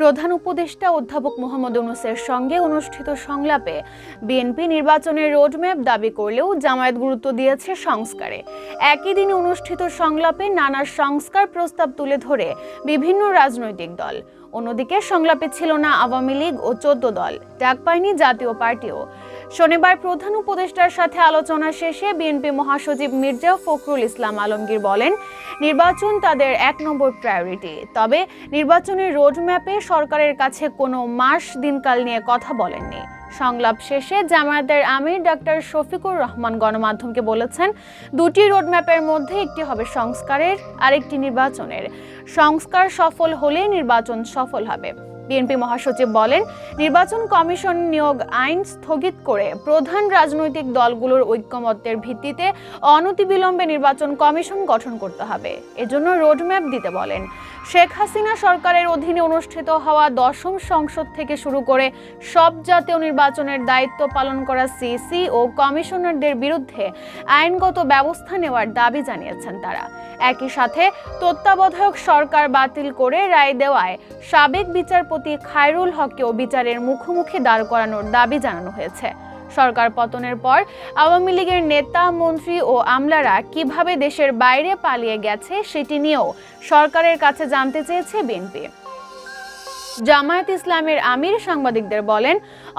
প্রধান উপদেষ্টা অধ্যাপক মোহাম্মদ ইউনুসের সঙ্গে অনুষ্ঠিত সংলাপে বিএনপি নির্বাচনের রোডম্যাপ দাবি করলেও জামায়াত গুরুত্ব দিয়েছে সংস্কারে। একই দিনে অনুষ্ঠিত সংলাপে নানা সংস্কার প্রস্তাব তুলে ধরে বিভিন্ন রাজনৈতিক দল। অন্যদিকে সংলাপে ছিল না আওয়ামী লীগ ও চোদ্দ দল। ডাক পায়নি জাতীয় পার্টিও। শনিবার প্রধান উপদেষ্টার সাথে আলোচনা শেষে বিএনপি মহাসচিব মির্জা ফখরুল ইসলাম আলমগীর বলেন, নির্বাচন তাদের এক নম্বর প্রায়োরিটি তবে নির্বাচনের রোডম্যাপে সরকারের কাছে কোনো মাস দিনকাল নিয়ে কথা বলেননি। সংলাপ শেষে জামায়াতের আমির ডাক্তার শফিকুর রহমান গণমাধ্যমকে বলেছেন, দুটি রোডম্যাপের মধ্যে একটি হবে সংস্কারের, আরেকটি নির্বাচনের। সংস্কার সফল হলে নির্বাচন সফল হবে। বিএনপি মহাসচিব বলেন, নির্বাচন কমিশন নিয়োগ আইন স্থগিত করে প্রধান রাজনৈতিক দলগুলোর ঐক্যমত্যের ভিত্তিতে অনতিবিলম্বে নির্বাচন কমিশন গঠন করতে হবে। এজন্য রোডম্যাপ দিতে বলেন। শেখ হাসিনা সরকারের অধীনে অনুষ্ঠিত হওয়া দশম সংসদ থেকে শুরু করে সব জাতীয় নির্বাচনের দায়িত্ব পালন করা সিসি ও কমিশনারদের বিরুদ্ধে আইনগত ব্যবস্থা নেওয়ার দাবি জানিয়েছেন তারা। একই সাথে তত্ত্বাবধায়ক সরকার বাতিল করে রায় দেওয়ায় সাবেক বিচারপতি খায়রুল হককেও বিচারের মুখোমুখি দাঁড় করানোর দাবি জানানো হয়েছে। সরকার পতনের পর আওয়ামী লীগের নেতা, মন্ত্রী ও আমলারা কীভাবে দেশের বাইরে পালিয়ে গেছে সেটি নিয়েও সরকারের কাছে জানতে চেয়েছে বিএনপি। জামায়াত ইসলামের আমির সাংবাদিকদের বলেন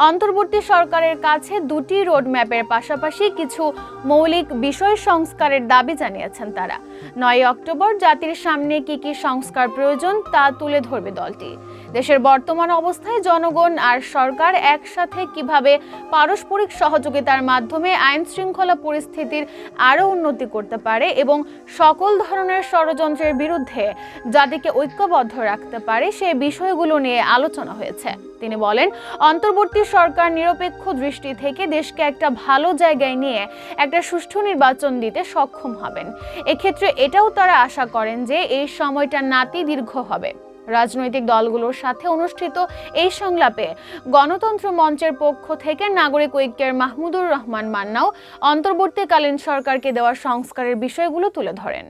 অন্তর্বর্তী সরকারের কাছে দুটি রোডম্যাপের পাশাপাশি কিছু মৌলিক বিষয় সংস্কারের দাবি জানিয়েছেন তারা। নয় অক্টোবর জাতির সামনে কি কি সংস্কার প্রয়োজন তা তুলে ধরবে দলটি। দেশের বর্তমান অবস্থায় জনগণ আর সরকার একসাথে কীভাবে পারস্পরিক সহযোগিতার মাধ্যমে আইন শৃঙ্খলা পরিস্থিতির আরও উন্নতি করতে পারে এবং সকল ধরনের ষড়যন্ত্রের বিরুদ্ধে জাতিকে ঐক্যবদ্ধ রাখতে পারে সেই বিষয়গুলো নিয়ে আলোচনা হয়েছে। তিনি বলেন, অন্তর্বর্তী সরকার নিরপেক্ষ দৃষ্টি থেকে দেশকে একটা ভালো জায়গায় নিয়ে একটা সুষ্ঠু নির্বাচন দিতে সক্ষম হবেন। এক্ষেত্রে এটাও তারা আশা করেন যে এই সময়টা নাতি দীর্ঘ হবে। রাজনৈতিক দলগুলোর সাথে অনুষ্ঠিত এই সংলাপে গণতন্ত্র মঞ্চের পক্ষ থেকে নাগরিক ঐক্যের মাহমুদুর রহমান মান্নাও অন্তর্বর্তীকালীন সরকারকে দেওয়া সংস্কারের বিষয়গুলো তুলে ধরেন।